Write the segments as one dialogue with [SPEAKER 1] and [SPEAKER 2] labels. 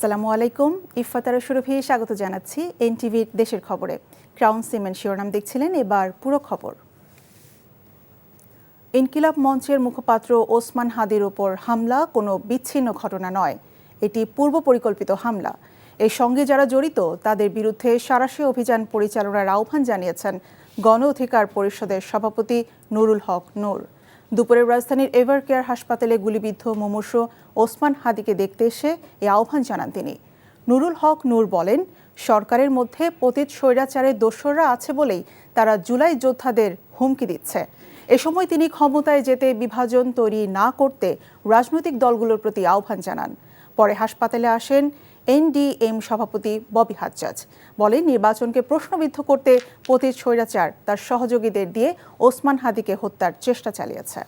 [SPEAKER 1] আসসালামু আলাইকুম। ইফাতারা সুরভি স্বাগত জানাচ্ছি এনটিভির দেশের খবরে। ক্রাউন সিমেন্ট শিরোনাম দেখছিলেন, এবার পুরো খবর। ইনকিলাব মঞ্চের মুখপাত্র ওসমান হাদির ওপর হামলা, কোনো বিচ্ছিন্ন ঘটনা নয়। এটি পূর্ব পরিকল্পিত হামলা। এর সঙ্গে যারা জড়িত, তাদের বিরুদ্ধে সারাশি অভিযান পরিচালনার আহ্বান জানিয়েছেন গণ অধিকার পরিষদের সভাপতি নুরুল হক নূর। দুপুরে রাজধানীর এভার কেয়ার হাসপাতালে গুলিবিদ্ধ মুমূর্ষ ওসমান হাদিকে দেখতে এসে এই আহ্বান জানান তিনি। নুরুল হক নূর বলেন, সরকারের মধ্যে পতিত স্বৈরাচারের দোসররা আছে বলেই তারা জুলাই যোদ্ধাদের হুমকি দিচ্ছে। এ সময় তিনি ক্ষমতায় যেতে বিভাজন তৈরি না করতে রাজনৈতিক দলগুলোর প্রতি আহ্বান জানান। পরে হাসপাতালে আসেন এনডিএম সভাপতি ববি হাজ্জাজ বলেন, নির্বাচনকে প্রশ্নবিদ্ধ করতে পতিত স্বৈরাচার তার সহযোগীদের দিয়ে ওসমান হাদিকে হত্যার চেষ্টা চালিয়েছে।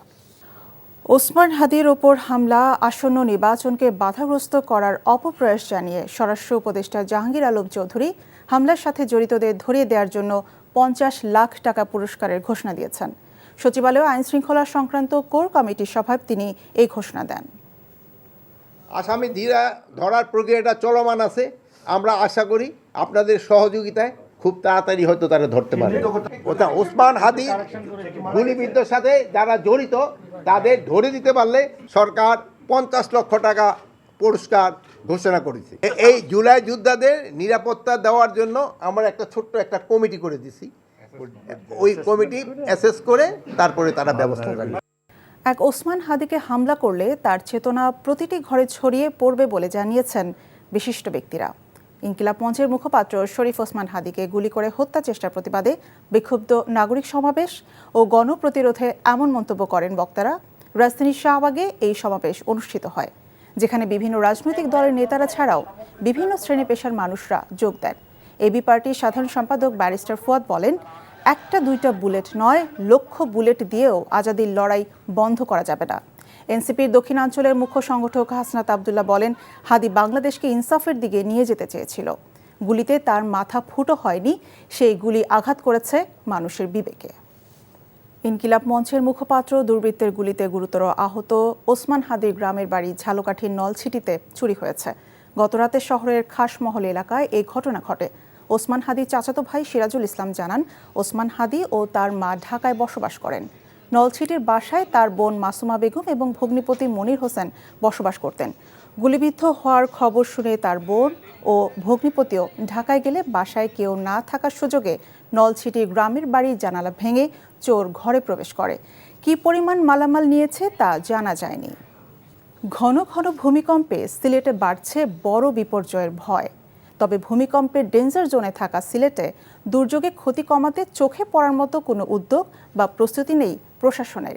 [SPEAKER 1] ওসমান হাদির ওপর হামলা, আসন্ন নির্বাচনকে বাধাগ্রস্ত করার অপপ্রয়াস জানিয়ে স্বরাষ্ট্র উপদেষ্টা জাহাঙ্গীর আলম চৌধুরী হামলার সাথে জড়িতদের ধরিয়ে দেওয়ার জন্য পঞ্চাশ লাখ টাকা পুরস্কারের ঘোষণা দিয়েছেন। সচিবালয় আইন শৃঙ্খলা সংক্রান্ত কোর কমিটির সভায় তিনি এই ঘোষণা দেন।
[SPEAKER 2] আসামি ধীরা ধরার প্রক্রিয়াটা চলমান আছে। আমরা আশা করি আপনাদের সহযোগিতায় খুব তাড়াতাড়ি হয়তো তারা ধরতে পারে। ওসমান হাদি গুলিবিদ্ধর সাথে যারা জড়িত, তাদের ধরে দিতে পারলে সরকার পঞ্চাশ লক্ষ টাকা পুরস্কার ঘোষণা করেছে। এই জুলাই যোদ্ধাদের নিরাপত্তা দেওয়ার জন্য আমরা একটা ছোট্ট একটা কমিটি করে দিছি। ওই কমিটি অ্যাসেস করে তারপরে তারা ব্যবস্থা করবে
[SPEAKER 1] এক ওসমান হাদিকে হামলা করলে তার চেতনা প্রতিটি ঘরে ছড়িয়ে পড়বে বলে জানিয়েছেন বিশিষ্ট ব্যক্তিরা। ইনকিলাব মঞ্চের মুখপাত্র শরীফ ওসমান হাদিকে গুলি করে হত্যা চেষ্টার প্রতিবাদে বিক্ষুব্ধ নাগরিক সমাবেশ ও গণপ্রতিরোধে এমন মন্তব্য করেন বক্তারা। রাজধানীর শাহবাগে এই সমাবেশ অনুষ্ঠিত হয়, যেখানে বিভিন্ন রাজনৈতিক দলের নেতারা ছাড়াও বিভিন্ন শ্রেণি পেশার মানুষরা যোগ দেন। এবি পার্টির সাধারণ সম্পাদক ব্যারিস্টার ফুয়াদ বলেন একটা, দুইটা বুলেট নয়, লক্ষ বুলেট দিয়েও আজাদির লড়াই বন্ধ করা যাবে না। এনসিপির দক্ষিণাঞ্চলের মুখ্য সংগঠক হাসনাত আবদুল্লাহ বলেন, হাদি বাংলাদেশকে ইনসাফের দিকে নিয়ে যেতে চেয়েছিল। গুলিতে তার মাথা ফুটো হয়নি, সেই গুলি আঘাত করেছে মানুষের বিবেকে। ইনকিলাব মঞ্চের মুখপাত্র দুর্বৃত্তের গুলিতে গুরুতর আহত ওসমান হাদির গ্রামের বাড়ি ঝালকাঠির নলছিটিতে চুরি হয়েছে। গতরাতে শহরের খাসমহল এলাকায় এই ঘটনা ঘটে। ওসমান হাদির চাচাতো ভাই সিরাজুল ইসলাম জানান, ওসমান হাদি ও তার মা ঢাকায় বসবাস করেন। নলছিটির বাসায় তার বোন মাসুমা বেগম এবং ভগ্নিপতি মনির হোসেন বসবাস করতেন। গুলিবিদ্ধ হওয়ার খবর শুনে তার বোন ও ভগ্নিপতিও ঢাকায় গেলে বাসায় কেউ না থাকার সুযোগে নলছিটি গ্রামের বাড়ির জানালা ভেঙে চোর ঘরে প্রবেশ করে। কি পরিমাণ মালামাল নিয়েছে তা জানা যায়নি। ঘন ঘন ভূমিকম্পে সিলেটে বাড়ছে বড় বিপর্যয়ের ভয়। তবে ভূমিকম্পের ডেঞ্জার জোনে থাকা সিলেটে দুর্যোগে ক্ষতি কমাতে চোখে পড়ার মতো কোনো উদ্যোগ বা প্রস্তুতি নেই প্রশাসনের।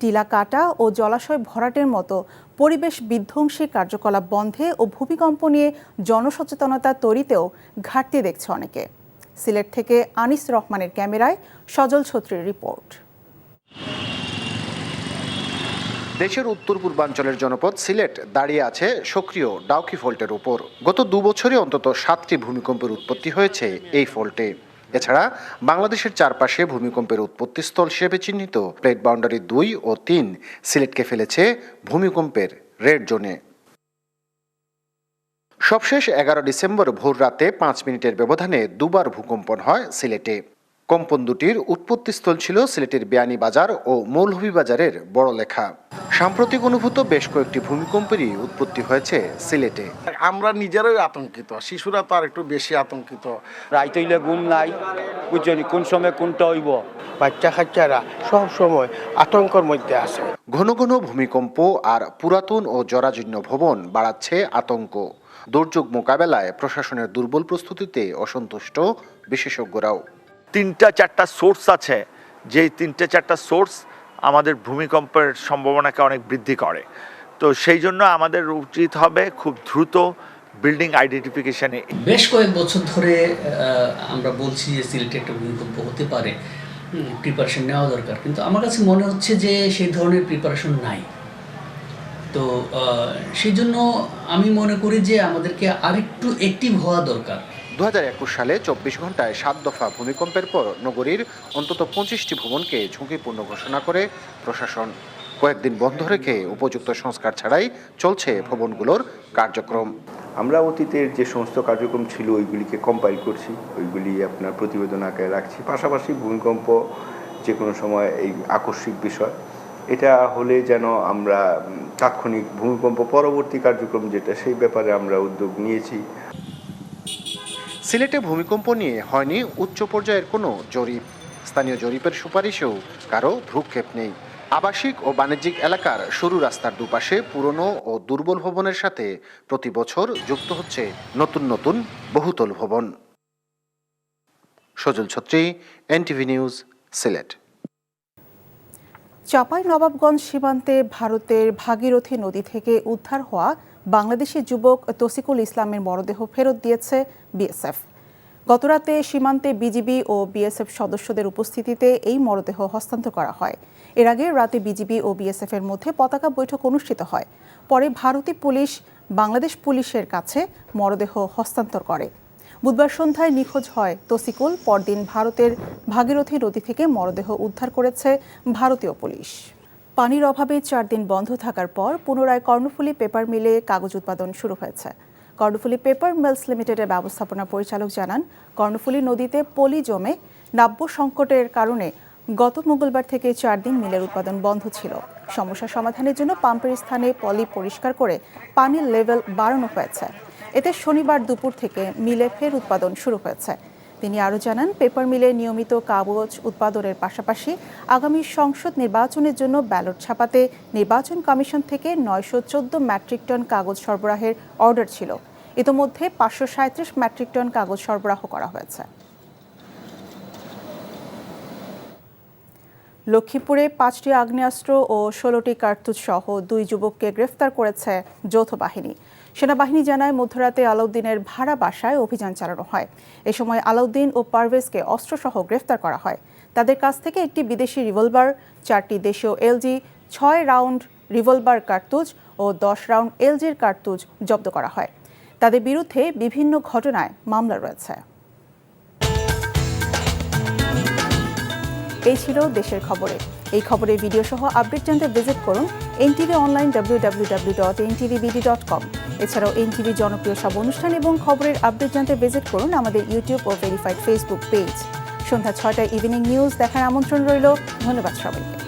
[SPEAKER 1] টিলা কাটা ও জলাশয় ভরাটের মতো পরিবেশ বিধ্বংসী কার্যকলাপ বন্ধে ও ভূমিকম্প নিয়ে জনসচেতনতা তৈরিতেও ঘাটতি দেখছে অনেকে। সিলেট থেকে আনিস রহমানের ক্যামেরায় সজল ছত্রীর রিপোর্ট।
[SPEAKER 3] দেশের উত্তর পূর্বাঞ্চলের জনপদ সিলেট দাঁড়িয়ে আছে সক্রিয় ডাউকি ফল্টের উপর। গত দু বছরে অন্তত সাতটি ভূমিকম্পের উৎপত্তি হয়েছে এই ফল্টে। এছাড়া বাংলাদেশের চারপাশে ভূমিকম্পের উৎপত্তিস্থল হিসেবে চিহ্নিত। প্লেট বাউন্ডারি দুই ও তিন সিলেটকে ফেলেছে ভূমিকম্পের রেড জোনে। সবশেষ এগারো ডিসেম্বর ভোর রাতে পাঁচ মিনিটের ব্যবধানে দুবার ভূকম্পন হয় সিলেটে। কম্পন দুটির উৎপত্তিস্থল ছিল সিলেটের বেয়ানি বাজার ও মৌলভীবাজারের বড়লেখা। সাম্প্রতিক অনুভূত বেশ কয়েকটি ভূমিকম্পেরই উৎপত্তি হয়েছে সিলেটে।
[SPEAKER 4] আমরা নিজেরাই আতঙ্কিত শিশুরা তো আর একটু বেশি আতঙ্কিত।
[SPEAKER 5] রাইত হইলে ঘুম নাই বুঝছেন কোন সময় কোনটা হইব?
[SPEAKER 6] বাচ্চা কাচ্চারা সব সময় আতঙ্কর মধ্যে আছে।
[SPEAKER 3] ঘন ঘন ভূমিকম্প আর পুরাতন ও জরাজীর্ণ ভবন বাড়াচ্ছে আতঙ্ক। দুর্যোগ মোকাবেলায় প্রশাসনের দুর্বল প্রস্তুতিতে অসন্তুষ্ট বিশেষজ্ঞরাও।
[SPEAKER 7] তিনটা চারটা সোর্স আছে। যেই তিনটে চারটা সোর্স আমাদের ভূমিকম্পের সম্ভাবনাকে অনেক বৃদ্ধি করে। তো সেই জন্য আমাদের উচিত হবে খুব দ্রুত বিল্ডিং আইডেন্টিফিকেশনে
[SPEAKER 8] বেশ কয়েক বছর ধরে আমরা বলছি যে সিলেটে একটা ভূমিকম্প হতে পারে। প্রিপারেশন নেওয়া দরকার। কিন্তু আমার কাছে মনে হচ্ছে যে সেই ধরনের প্রিপারেশন নাই। তো সেই জন্য আমি মনে করি যে আমাদেরকে আরেকটু অ্যাক্টিভ হওয়া দরকার।
[SPEAKER 3] দু হাজার একুশ সালে চব্বিশ ঘন্টায় সাত দফা ভূমিকম্পের পর নগরীর অন্তত পঁচিশটি ভবনকে ঝুঁকিপূর্ণ ঘোষণা করে প্রশাসন। কয়েকদিন বন্ধ রেখে উপযুক্ত সংস্কার ছাড়াই চলছে ভবনগুলোর কার্যক্রম।
[SPEAKER 9] আমরা অতীতের যে সমস্ত কার্যক্রম ছিল, ওইগুলিকে কম্পাইল করছি, ওইগুলি আপনার প্রতিবেদন আকারে রাখছি। পাশাপাশি ভূমিকম্প যে কোনো সময় এই আকস্মিক বিষয়, এটা হলে যেন আমরা তাৎক্ষণিক ভূমিকম্প পরবর্তী কার্যক্রম যেটা, সেই ব্যাপারে আমরা উদ্যোগ নিয়েছি।
[SPEAKER 3] সিলেটে ভূমিকম্প নিয়ে হয়নি উচ্চ পর্যায়ের কোনো জরিপ। স্থানীয় জরিপের সুপারিশেও কারও ভ্রুক্ষেপ নেই। আবাসিক ও বাণিজ্যিক এলাকার সরু রাস্তার দুপাশে পুরনো ও দুর্বল ভবনের সাথে প্রতি বছর যুক্ত হচ্ছে নতুন নতুন বহুতল ভবন। Sajal Chhatri, NTV news, Sylhet.
[SPEAKER 1] চাপাই নবাবগঞ্জ সীমান্তে ভারতের ভাগীরথী নদী থেকে উদ্ধার হওয়া বাংলাদেশি যুবক তসিকুল ইসলামের মরদেহ ফেরত দিয়েছে বিএসএফ। গতরাতে সীমান্তে বিজিবি ও বিএসএফ সদস্যদের উপস্থিতিতে এই মরদেহ হস্তান্তর করা হয়। এর আগে রাতে বিজিবি ও বিএসএফ এর মধ্যে পতাকা বৈঠক অনুষ্ঠিত হয়। পরে ভারতী পুলিশ বাংলাদেশ পুলিশের কাছে মরদেহ হস্তান্তর করে। বুধবার সন্ধ্যায় নিখোঁজ হয় তসিকুল, পরদিন ভারতের ভাগীরথী নদী থেকে মরদেহ উদ্ধার করেছে ভারতীয় পুলিশ। পানির অভাবে চার দিন বন্ধ থাকার পর পুনরায় কর্ণফুলী পেপার মিলে কাগজ উৎপাদন শুরু হয়েছে। কর্ণফুলী পেপার মিলস লিমিটেডের ব্যবস্থাপনা পরিচালক জানান, কর্ণফুলী নদীতে পলি জমে নাব্য সংকটের কারণে গত মঙ্গলবার থেকে চার দিন মিলের উৎপাদন বন্ধ ছিল। সমস্যা সমাধানের জন্য পাম্পের স্থানে পলি পরিষ্কার করে পানির লেভেল বাড়ানো হয়েছে। এতে শনিবার দুপুর থেকে মিলে ফের উৎপাদন শুরু হয়েছে। তিনি আরও জানান, পেপার মিলে নিয়মিত কাগজ উৎপাদনের পাশাপাশি আগামী সংসদ নির্বাচনের জন্য ব্যালট ছাপাতে নির্বাচন কমিশন থেকে নয়শো চোদ্দ মেট্রিক টন কাগজ সরবরাহের অর্ডার ছিল। ইতোমধ্যে পাঁচশো সাঁত্রিশ মেট্রিক টন কাগজ সরবরাহ করা হয়েছে। লক্ষ্মীপুরে পাঁচটি আগ্নেয়াস্ত্র ও ষোলোটি কার্তুজ সহ দুই যুবককে গ্রেফতার করেছে যৌথ বাহিনী। সেনাবাহিনী জানায়, মধ্যরাতে আলাউদ্দিনের ভাড়া বাসায় অভিযান চালানো হয়। এ সময় আলাউদ্দিন ও পারভেজকে অস্ত্রসহ গ্রেফতার করা হয়। তাদের কাছ থেকে একটি বিদেশি রিভলভার, চারটি দেশীয় এলজি, ছয় রাউন্ড রিভলভার কার্তুজ ও দশ রাউন্ড এলজির কার্তুজ জব্দ করা হয়। তাদের বিরুদ্ধে বিভিন্ন ঘটনায় মামলা রয়েছে। এই ছিল দেশের খবরে। এই খবরের ভিডিও সহ আপডেট জানতে ভিজিট করুন NTV online W W W dot ntvbd dot com এছাড়াও এনটিভি জনপ্রিয় সব অনুষ্ঠান এবং খবরের আপডেট জানতে ভিজিট করুন আমাদের ইউটিউব ও ভেরিফাইড ফেসবুক পেজ সন্ধ্যা ছয়টায় ইভিনিং নিউজ দেখার আমন্ত্রণ রইল। ধন্যবাদ সবাইকে।